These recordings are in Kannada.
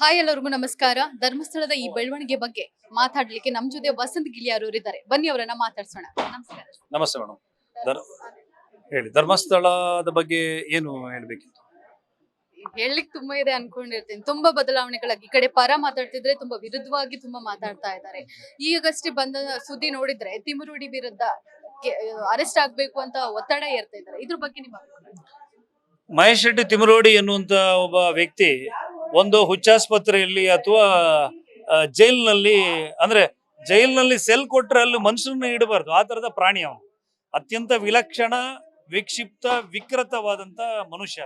ಹಾಯ್ ಎಲ್ಲರಿಗೂ ನಮಸ್ಕಾರ. ಧರ್ಮಸ್ಥಳದ ಈ ಬೆಳವಣಿಗೆ ಬಗ್ಗೆ ಮಾತಾಡ್ಲಿಕ್ಕೆ ನಮ್ ಜೊತೆ ವಸಂತ್ ಗಿಳಿಯಾರು ಇದ್ದಾರೆ. ಬನ್ನಿ ಅವರನ್ನ ಮಾತಾಡ್ಸೋಣ. ನಮಸ್ಕಾರ. ನಮಸ್ತೆ ಮೇಡಮ್ ಹೇಳಿ ಧರ್ಮಸ್ಥಳದ ಬಗ್ಗೆ ಏನು ಹೇಳ್ಬೇಕಿತ್ತು? ಹೇಳಲಿಕ್ಕೆ ತುಂಬಾ ಇದೆ ಅನ್ಕೊಂಡಿರ್ತೀನಿ. ತುಂಬಾ ಬದಲಾವಣೆಗಳಾಗಿ ಈ ಕಡೆ ಪರ ಮಾತಾಡ್ತಿದ್ರೆ ತುಂಬಾ ವಿರುದ್ಧವಾಗಿ ತುಂಬಾ ಮಾತಾಡ್ತಾ ಇದ್ದಾರೆ. ಈಗಷ್ಟೇ ಬಂದ ಸುದ್ದಿ ನೋಡಿದ್ರೆ ತಿಮುರುಡಿ ವಿರುದ್ಧ ಅರೆಸ್ಟ್ ಆಗ್ಬೇಕು ಅಂತ ಒತ್ತಡ ಏರ್ತಾ ಇದ್ದಾರೆ. ಇದ್ರ ಬಗ್ಗೆ ನಿಮ್ಮ ಮಹೇಶ್ ಶೆಟ್ಟಿ ತಿಮರೋಡಿ ಎನ್ನುವಂತ ಒಬ್ಬ ವ್ಯಕ್ತಿ ಒಂದು ಹುಚ್ಚಾಸ್ಪತ್ರೆಯಲ್ಲಿ ಅಥವಾ ಜೈಲ್ನಲ್ಲಿ, ಅಂದ್ರೆ ಜೈಲ್ನಲ್ಲಿ ಸೆಲ್ ಕೊಟ್ರೆ ಅಲ್ಲಿ ಮನುಷ್ಯನ ಇಡಬಾರ್ದು. ಆ ತರದ ಪ್ರಾಣಿ ಅವನು. ಅತ್ಯಂತ ವಿಲಕ್ಷಣ, ವಿಕ್ಷಿಪ್ತ, ವಿಕೃತವಾದಂತ ಮನುಷ್ಯ.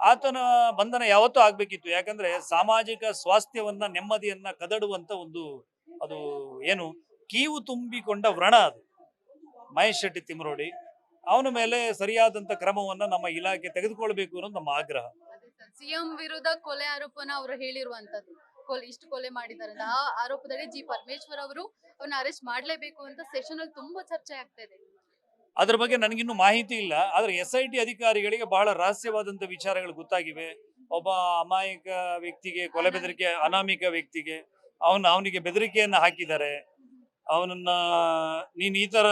ಆತನ ಬಂಧನ ಯಾವತ್ತೂ ಆಗ್ಬೇಕಿತ್ತು. ಯಾಕಂದ್ರೆ ಸಾಮಾಜಿಕ ಸ್ವಾಸ್ಥ್ಯವನ್ನ, ನೆಮ್ಮದಿಯನ್ನ ಕದಡುವಂತ ಒಂದು, ಅದು ಏನು, ಕೀವು ತುಂಬಿಕೊಂಡ ವ್ರಣ ಅದು. ಮಹೇಶ್ ಶೆಟ್ಟಿ ತಿಮರೋಡಿ. ಅವನ ಮೇಲೆ ಸರಿಯಾದಂತ ಕ್ರಮವನ್ನ ನಮ್ಮ ಇಲಾಖೆ ತೆಗೆದುಕೊಳ್ಬೇಕು ಅನ್ನೋದು ನಮ್ಮ ಆಗ್ರಹ. ಸಿಎಂ ವಿರುದ್ಧ ಕೊಲೆ ಆರೋಪನ ಅವರು ಹೇಳಿರುವಂತದ್ದು. ಕೊಲೆ ಇಷ್ಟು ಕೊಲೆ ಮಾಡಿದ್ದಾರೆ ಅಂತ ಆ ಆರೋಪದಲ್ಲಿ ಜಿ ಪರಮೇಶ್ವರ್ ಅವರು ಅವ್ರನ್ನ ಅರೆಸ್ಟ್ ಮಾಡ್ಲೇಬೇಕು ಅಂತ ಸೆಷನ್ ಅಲ್ಲಿ ತುಂಬಾ ಚರ್ಚೆ ಆಗ್ತಾ ಇದೆ. ಅದ್ರ ಬಗ್ಗೆ ನನಗಿನ್ನೂ ಮಾಹಿತಿ ಇಲ್ಲ. ಆದ್ರೆ ಎಸ್ ಐ ಟಿ ಅಧಿಕಾರಿಗಳಿಗೆ ಬಹಳ ರಹಸ್ಯವಾದಂತ ವಿಚಾರಗಳು ಗೊತ್ತಾಗಿವೆ. ಒಬ್ಬ ಅಮಾಯಕ ವ್ಯಕ್ತಿಗೆ, ಕೊಲೆ ಬೆದರಿಕೆ, ಅನಾಮಿಕ ವ್ಯಕ್ತಿಗೆ ಅವನ ಅವನಿಗೆ ಬೆದರಿಕೆಯನ್ನ ಹಾಕಿದ್ದಾರೆ. ಅವನನ್ನ ನೀನ್ ಈ ತರ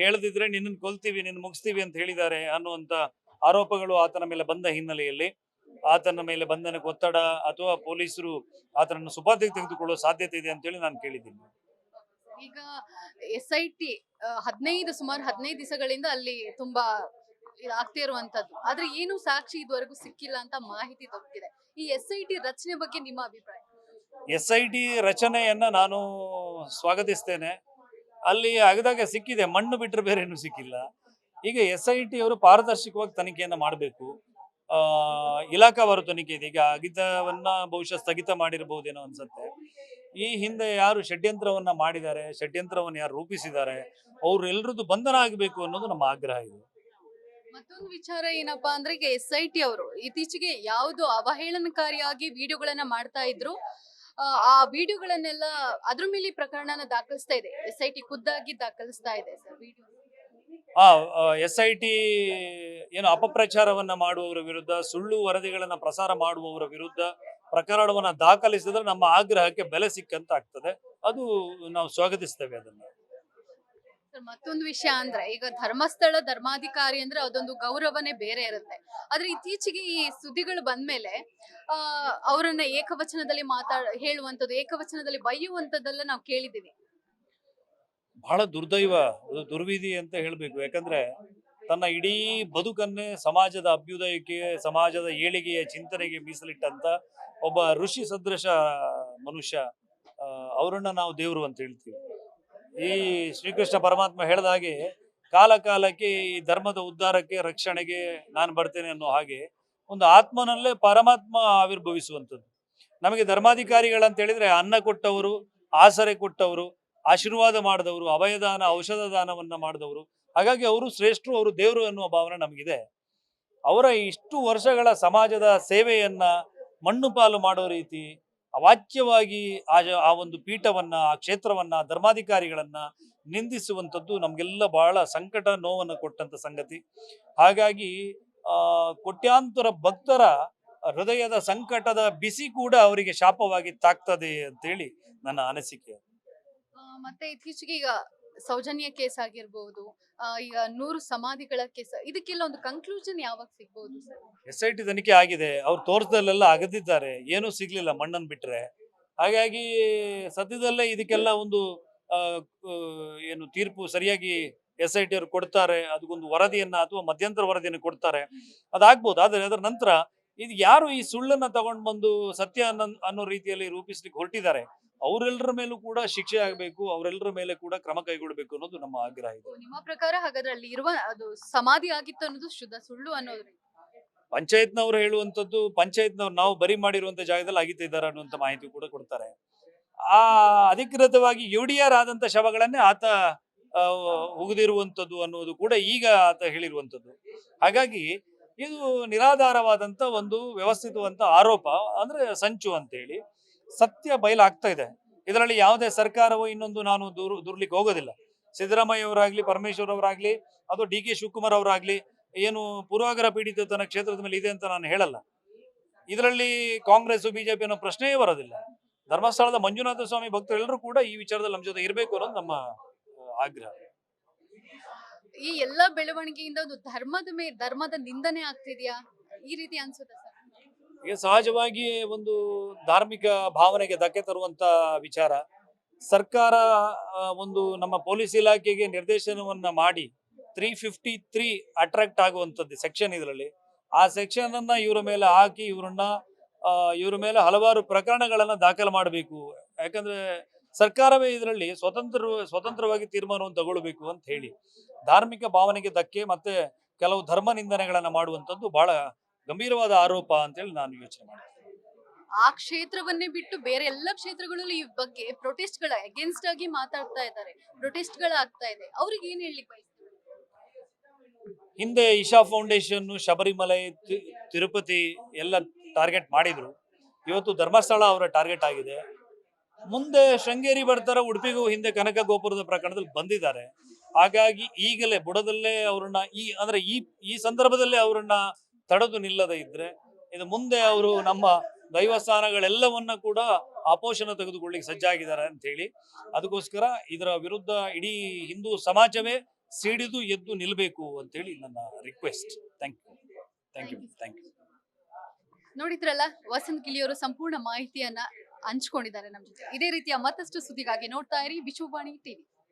ಹೇಳದಿದ್ರೆ ನಿನ್ನನ್ನು ಕೊಲ್ತೀವಿ ನಿನ್ನ ಮುಗಿಸ್ತೀವಿ ಅಂತ ಹೇಳಿದ್ದಾರೆ ಅನ್ನುವಂತ ಆರೋಪಗಳು ಆತನ ಮೇಲೆ ಬಂದ ಹಿನ್ನೆಲೆಯಲ್ಲಿ. ಆತನ ಮೇಲೆ ಬಂಧನಕ್ಕೆ ಒತ್ತಡ ಅಥವಾ ಪೊಲೀಸರು ಆತನನ್ನು ಸುಪಾದಿಗೆ ತೆಗೆದುಕೊಳ್ಳುವ ಸಾಧ್ಯತೆ ಇದೆ ಅಂತೇಳಿ ನಾನು ಕೇಳಿದ್ದೀನಿ. ಈಗ ಎಸ್ ಐ ಟಿ ಹದಿನೈದು ಸುಮಾರು ಹದಿನೈದು ದಿವಸಗಳಿಂದ ಅಲ್ಲಿ ತುಂಬಾ ಆಗ್ತಾ ಇರುವಂತದ್ದು. ಆದ್ರೆ ಏನು ಸಾಕ್ಷಿ ಇದುವರೆಗೂ ಸಿಕ್ಕಿಲ್ಲ ಅಂತ ಮಾಹಿತಿ ದೊರಕಿದೆ. ಈ ಎಸ್ ಐ ಟಿ ರಚನೆ ಬಗ್ಗೆ ನಿಮ್ಮ ಅಭಿಪ್ರಾಯ? ಎಸ್ ಐ ಟಿ ರಚನೆಯನ್ನ ನಾನು ಸ್ವಾಗತಿಸ್ತೇನೆ. ಅಲ್ಲಿ ಆಗದಾಗ ಸಿಕ್ಕಿದೆ ಮಣ್ಣು ಬಿಟ್ಟರೆ ಬೇರೆ ಏನು ಸಿಕ್ಕಿಲ್ಲ. ಈಗ ಎಸ್ ಐ ಟಿ ಅವರು ಪಾರದರ್ಶಕವಾಗಿ ತನಿಖೆಯನ್ನು ಮಾಡಬೇಕು. ಇಲಾಖಾವಾರು ತನಿಖೆ ಇದೆ ಈಗ ಅಗಿತವನ್ನ ಬಹುಶಃ ಸ್ಥಗಿತ ಮಾಡಿರಬಹುದೇನೋ ಅನ್ಸುತ್ತೆ. ಈ ಹಿಂದೆ ಯಾರು ಷಡ್ಯಂತ್ರವನ್ನ ಮಾಡಿದ್ದಾರೆ ಷಡ್ಯಂತ್ರವನ್ನು ಯಾರು ರೂಪಿಸಿದ್ದಾರೆ ಅವ್ರು ಎಲ್ರದ್ದು ಬಂಧನ ಆಗಬೇಕು ಅನ್ನೋದು ನಮ್ಮ ಆಗ್ರಹ ಇದೆ. ಮತ್ತೊಂದು ವಿಚಾರ ಏನಪ್ಪಾ ಅಂದ್ರೆ ಈಗ ಎಸ್ ಐ ಟಿ ಅವರು ಇತ್ತೀಚೆಗೆ ಯಾವುದು ಅವಹೇಳನಕಾರಿಯಾಗಿ ವಿಡಿಯೋಗಳನ್ನ ಮಾಡ್ತಾ ಇದ್ರು. ಆ, ವಿಡಿಯೋಗಳನ್ನೆಲ್ಲ ಅದ್ರ ಮೇಲೆ ಪ್ರಕರಣನ ದಾಖಲಿಸ್ತಾ ಇದೆ. ಎಸ್ ಐ ಟಿ ಖುದ್ದಾಗಿ ದಾಖಲಿಸ್ತಾ ಇದೆ ಸರ್ ವಿಡಿಯೋ. ಆ ಎಸ್ ಐ ಟಿ ಏನು ಅಪಪ್ರಚಾರವನ್ನ ಮಾಡುವವರ ವಿರುದ್ಧ, ಸುಳ್ಳು ವರದಿಗಳನ್ನ ಪ್ರಸಾರ ಮಾಡುವವರ ವಿರುದ್ಧ ಪ್ರಕರಣವನ್ನ ದಾಖಲಿಸಿದ್ರೆ ನಮ್ಮ ಆಗ್ರಹಕ್ಕೆ ಬೆಲೆ ಸಿಕ್ಕಂತ ಆಗ್ತದೆ ಅದು ನಾವು ಸ್ವಾಗತಿಸ್ತೇವೆ ಅದನ್ನ. ಮತ್ತೊಂದು ವಿಷಯ ಅಂದ್ರೆ, ಈಗ ಧರ್ಮಸ್ಥಳ ಧರ್ಮಾಧಿಕಾರಿ ಅಂದ್ರೆ ಅದೊಂದು ಗೌರವನೇ ಬೇರೆ ಇರುತ್ತೆ. ಆದ್ರೆ ಇತ್ತೀಚೆಗೆ ಈ ಸುದ್ದಿಗಳು ಬಂದ್ಮೇಲೆ, ಆ, ಅವರನ್ನ ಏಕವಚನದಲ್ಲಿ ಮಾತಾಡ, ಹೇಳುವಂಥದ್ದು, ಏಕವಚನದಲ್ಲಿ ಬೈಯುವಂತದ್ದೆಲ್ಲ ನಾವು ಕೇಳಿದ್ದೀವಿ. ಬಹಳ ದುರ್ದೈವ, ದುರ್ವಿಧಿ ಅಂತ ಹೇಳಬೇಕು. ಯಾಕಂದ್ರೆ ತನ್ನ ಇಡೀ ಬದುಕನ್ನೇ ಸಮಾಜದ ಅಭ್ಯುದಯಕ್ಕೆ, ಸಮಾಜದ ಏಳಿಗೆಯ ಚಿಂತನೆಗೆ ಮೀಸಲಿಟ್ಟಂತ ಒಬ್ಬ ಋಷಿ ಸದೃಶ ಮನುಷ್ಯ ಅವರನ್ನ ನಾವು ದೇವರು ಅಂತ ಹೇಳ್ತೀವಿ. ಈ ಶ್ರೀಕೃಷ್ಣ ಪರಮಾತ್ಮ ಹೇಳಿದ ಹಾಗೆ, ಕಾಲ ಕಾಲಕ್ಕೆ ಈ ಧರ್ಮದ ಉದ್ಧಾರಕ್ಕೆ, ರಕ್ಷಣೆಗೆ ನಾನು ಬರ್ತೇನೆ ಅನ್ನೋ ಹಾಗೆ ಒಂದು ಆತ್ಮನಲ್ಲೇ ಪರಮಾತ್ಮ ಆವಿರ್ಭವಿಸುವಂಥದ್ದು. ನಮಗೆ ಧರ್ಮಾಧಿಕಾರಿಗಳಂತ ಹೇಳಿದ್ರೆ ಅನ್ನ ಕೊಟ್ಟವರು, ಆಸರೆ ಕೊಟ್ಟವರು ಆಶೀರ್ವಾದ ಮಾಡಿದವರು, ಅಭಯದಾನ ಔಷಧ ದಾನವನ್ನ ಮಾಡಿದವರು. ಹಾಗಾಗಿ ಅವರು ಶ್ರೇಷ್ಠರು, ಅವರು ದೇವರು ಎನ್ನುವ ಭಾವನೆ ನಮಗಿದೆ. ಅವರ ಇಷ್ಟು ವರ್ಷಗಳ ಸಮಾಜದ ಸೇವೆಯನ್ನ ಮಣ್ಣು ಪಾಲು ಮಾಡೋ ರೀತಿ, ಅವಾಚ್ಯವಾಗಿ ಆ ಒಂದು ಪೀಠವನ್ನ, ಆ ಕ್ಷೇತ್ರವನ್ನ ಧರ್ಮಾಧಿಕಾರಿಗಳನ್ನ ನಿಂದಿಸುವಂಥದ್ದು ನಮಗೆಲ್ಲ ಬಹಳ ಸಂಕಟ ನೋವನ್ನು ಕೊಟ್ಟಂತ ಸಂಗತಿ. ಹಾಗಾಗಿ, ಆ, ಕೋಟ್ಯಾಂತರ ಭಕ್ತರ ಹೃದಯದ ಸಂಕಟದ ಬಿಸಿ ಕೂಡ ಅವರಿಗೆ ಶಾಪವಾಗಿ ತಾಕ್ತದೆ ಅಂತೇಳಿ ನನ್ನ ಅನಿಸಿಕೆ. ಮತ್ತೆ ಇತ್ತೀಚೆಗೆ ಈಗ ಸೌಜನ್ಯ ಕೇಸ್ ಆಗಿರ್ಬೋದು ಈಗ ನೂರು ಸಮಾಧಿಗಳ ಕೇಸ್, ಇದಕ್ಕೆಲ್ಲ ಒಂದು ಕನ್ಕ್ಲೂಷನ್ ಯಾವಾಗ ಸಿಗ್ಬೋದು ಎಸ್ ಐ ಟಿ ತನಿಖೆ ಆಗಿದೆ. ಅವ್ರು ತೋರ್ಸದಲ್ಲೆಲ್ಲ ಅಗದಿದ್ದಾರೆ. ಏನೂ ಸಿಗ್ಲಿಲ್ಲ ಮಣ್ಣನ್ನು ಬಿಟ್ರೆ. ಹಾಗಾಗಿ ಸದ್ಯದಲ್ಲೇ ಇದಕ್ಕೆಲ್ಲ ಒಂದು ಏನು ತೀರ್ಪು ಸರಿಯಾಗಿ ಎಸ್ ಐ ಟಿ ಅವರು ಕೊಡ್ತಾರೆ. ಅದಕ್ಕೊಂದು ವರದಿಯನ್ನ ಅಥವಾ ಮಧ್ಯಂತರ ವರದಿಯನ್ನು ಕೊಡ್ತಾರೆ. ಅದಾಗ್ಬೋದು. ಆದ್ರೆ ಅದರ ನಂತರ ಇದು ಯಾರು ಈ ಸುಳ್ಳನ್ನ ತಗೊಂಡು ಬಂದು ಸತ್ಯ ಅನ್ನೋ ಅನ್ನೋ ರೀತಿಯಲ್ಲಿ ರೂಪಿಸ್ಲಿಕ್ಕೆ ಹೊರಟಿದ್ದಾರೆ? ಅವರೆಲ್ಲರ ಮೇಲೂ ಕೂಡ ಶಿಕ್ಷೆ ಆಗಬೇಕು ಅವರೆಲ್ಲರ ಮೇಲೆ ಕೂಡ ಕ್ರಮ ಕೈಗೊಳ್ಳಬೇಕು ಅನ್ನೋದು ನಮ್ಮ ಆಗ್ರಹ ಇದೆ. ನಿಮ್ಮ ಪ್ರಕಾರ ಹಾಗಾದ್ರೆ ಅಲ್ಲಿ ಇರುವ ಅದು ಸಮಾಧಿ ಆಗಿತ್ತು ಅನ್ನೋದು ಶುದ್ಧ ಸುಳ್ಳು ಅನ್ನೋದು ಪಂಚಾಯತ್ನವ್ರು ಹೇಳುವಂತದ್ದು ಪಂಚಾಯತ್ನವ್ರು ನಾವು ಬರಿ ಮಾಡಿರುವಂತ ಜಾಗದಲ್ಲಿ ಅಗಿತಿದ್ದಾರೆ ಅನ್ನುವಂತ ಮಾಹಿತಿ ಕೂಡ ಕೊಡ್ತಾರೆ. ಆ ಅಧಿಕೃತವಾಗಿ ಯು ಡಿ ಆರ್ ಆದಂತ ಶವಗಳನ್ನೇ ಆತ ಉಗಿದಿರುವಂಥದ್ದು ಅನ್ನೋದು ಕೂಡ ಈಗ ಆತ ಹೇಳಿರುವಂಥದ್ದು. ಹಾಗಾಗಿ ಇದು ನಿರಾಧಾರವಾದಂತ ಒಂದು ವ್ಯವಸ್ಥಿತವಂತ ಆರೋಪ ಅಂದ್ರೆ ಸಂಚು ಅಂತೇಳಿ. ಸತ್ಯ ಬಯಲಾಗ್ತಾ ಇದೆ. ಇದರಲ್ಲಿ ಯಾವುದೇ ಸರ್ಕಾರವು ಇನ್ನೊಂದು ನಾನು ದೂರು, ದೂರ್ಲಿಕ್ಕೆ ಹೋಗೋದಿಲ್ಲ. ಸಿದ್ದರಾಮಯ್ಯ ಅವರಾಗ್ಲಿ ಪರಮೇಶ್ವರ್ ಅವರಾಗ್ಲಿ ಅಥವಾ ಡಿ ಕೆ ಶಿವಕುಮಾರ್ ಅವರಾಗ್ಲಿ ಏನು ಪೂರ್ವಾಗ್ರಹ ಪೀಡಿತ ತನ್ನ ಕ್ಷೇತ್ರದ ಮೇಲೆ ಇದೆ ಅಂತ ನಾನು ಹೇಳಲ್ಲ. ಇದರಲ್ಲಿ ಕಾಂಗ್ರೆಸ್, ಬಿಜೆಪಿ ಅನ್ನೋ ಪ್ರಶ್ನೆಯೇ ಬರೋದಿಲ್ಲ. ಧರ್ಮಸ್ಥಳದ ಮಂಜುನಾಥ ಸ್ವಾಮಿ ಭಕ್ತರೆಲ್ಲರೂ ಕೂಡ ಈ ವಿಚಾರದಲ್ಲಿ ನಮ್ಮ ಜೊತೆ ಇರಬೇಕು ಅನ್ನೋದು ನಮ್ಮ ಆಗ್ರಹ. ಈ ಎಲ್ಲಾ ಬೆಳವಣಿಗೆಯಿಂದ ಒಂದು ಧರ್ಮದ ಮೇ, ಧರ್ಮದ ನಿಂದನೆ ಆಗ್ತಿದೆಯಾ? ಈ ರೀತಿ ಅನ್ಸುತ್ತೆ ಈಗ ಸಹಜವಾಗಿ ಒಂದು ಧಾರ್ಮಿಕ ಭಾವನೆಗೆ ಧಕ್ಕೆ ತರುವಂತ ವಿಚಾರ. ಸರ್ಕಾರ ಒಂದು ನಮ್ಮ ಪೊಲೀಸ್ ಇಲಾಖೆಗೆ ನಿರ್ದೇಶನವನ್ನ ಮಾಡಿ ತ್ರೀ ಫಿಫ್ಟಿ ತ್ರೀ ಅಟ್ರಾಕ್ಟ್ ಆಗುವಂಥದ್ದು ಸೆಕ್ಷನ್ ಇದರಲ್ಲಿ. ಆ ಸೆಕ್ಷನ್ ಅನ್ನ ಇವರ ಮೇಲೆ ಹಾಕಿ ಇವರನ್ನ ಇವರ ಮೇಲೆ ಹಲವಾರು ಪ್ರಕರಣಗಳನ್ನ ದಾಖಲು ಮಾಡಬೇಕು. ಯಾಕಂದ್ರೆ ಸರ್ಕಾರವೇ ಇದರಲ್ಲಿ ಸ್ವತಂತ್ರ, ಸ್ವತಂತ್ರವಾಗಿ ತೀರ್ಮಾನವನ್ನು ತಗೊಳ್ಬೇಕು ಅಂತ ಹೇಳಿ. ಧಾರ್ಮಿಕ ಭಾವನೆಗೆ ಧಕ್ಕೆ ಮತ್ತೆ ಕೆಲವು ಧರ್ಮ ನಿಂದನೆಗಳನ್ನ ಮಾಡುವಂಥದ್ದು ಬಹಳ ಗಂಭೀರವಾದ ಆರೋಪ ಅಂತೇಳಿ ನಾನು ಯೋಚನೆ ಮಾಡ್ತೀನಿ. ಆ ಕ್ಷೇತ್ರವನ್ನೇ ಬಿಟ್ಟು ಬೇರೆ ಎಲ್ಲ ಕ್ಷೇತ್ರಗಳಲ್ಲಿ ಈ ಬಗ್ಗೆ ಪ್ರೊಟೆಸ್ಟ್ಗಳ ಅಗೇನ್ಸ್ಟ್ ಆಗಿ ಮಾತಾಡ್ತಾ ಇದ್ದಾರೆ. ಪ್ರೊಟೆಸ್ಟ್ ಗಳಾಗ್ತಾ ಇದೆ. ಅವ್ರಿಗೆ ಏನ್ ಹೇಳಲಿಕ್ಕೆ ಹಿಂದೆ ಇಶಾ ಫೌಂಡೇಶನ್ ಶಬರಿಮಲೆ ತಿರುಪತಿ ಎಲ್ಲ ಟಾರ್ಗೆಟ್ ಮಾಡಿದ್ರು. ಇವತ್ತು ಧರ್ಮಸ್ಥಳ ಅವರ ಟಾರ್ಗೆಟ್ ಆಗಿದೆ. ಮುಂದೆ ಶೃಂಗೇರಿ ಬರ್ತಾರ ಉಡುಪಿಗೂ ಹಿಂದೆ ಕನಕ ಗೋಪುರದ ಪ್ರಕರಣದಲ್ಲಿ ಬಂದಿದ್ದಾರೆ. ಹಾಗಾಗಿ ಈಗಲೇ ಬುಡದಲ್ಲೇ ಅವ್ರನ್ನ ಈ ಅಂದ್ರೆ ಈ ಈ ಸಂದರ್ಭದಲ್ಲೇ ಅವರನ್ನ ತಡೆದು ನಿಲ್ಲದೆ ಇದ್ರೆ ಇದು ಮುಂದೆ ಅವರು ನಮ್ಮ ದೈವಸ್ಥಾನಗಳೆಲ್ಲವನ್ನ ಕೂಡ ಆಪೋಷಣ ತೆಗೆದುಕೊಳ್ಳಿಕ್ಕೆ ಸಜ್ಜಾಗಿದ್ದಾರೆ ಅಂತ ಹೇಳಿ. ಅದಕ್ಕೋಸ್ಕರ ಇದರ ವಿರುದ್ಧ ಇಡೀ ಹಿಂದೂ ಸಮಾಜವೇ ಸಿಡಿದು ಎದ್ದು ನಿಲ್ಲಬೇಕು ಅಂತೇಳಿ ನನ್ನ request thank you thank you thank you ನೋಡಿದ್ರಲ್ಲ, ವಸಂತ್ ಗಿಳಿಯವರು ಸಂಪೂರ್ಣ ಮಾಹಿತಿಯನ್ನ ಹಂಚ್ಕೊಂಡಿದ್ದಾರೆ ನಮ್ಮ ಜೊತೆ. ಇದೇ ರೀತಿಯ ಮತ್ತಷ್ಟು ಸುದ್ದಿಗಾಗಿ ನೋಡ್ತಾ ಇರಿ ವಿಶ್ವವಾಣಿ ಟಿವಿ.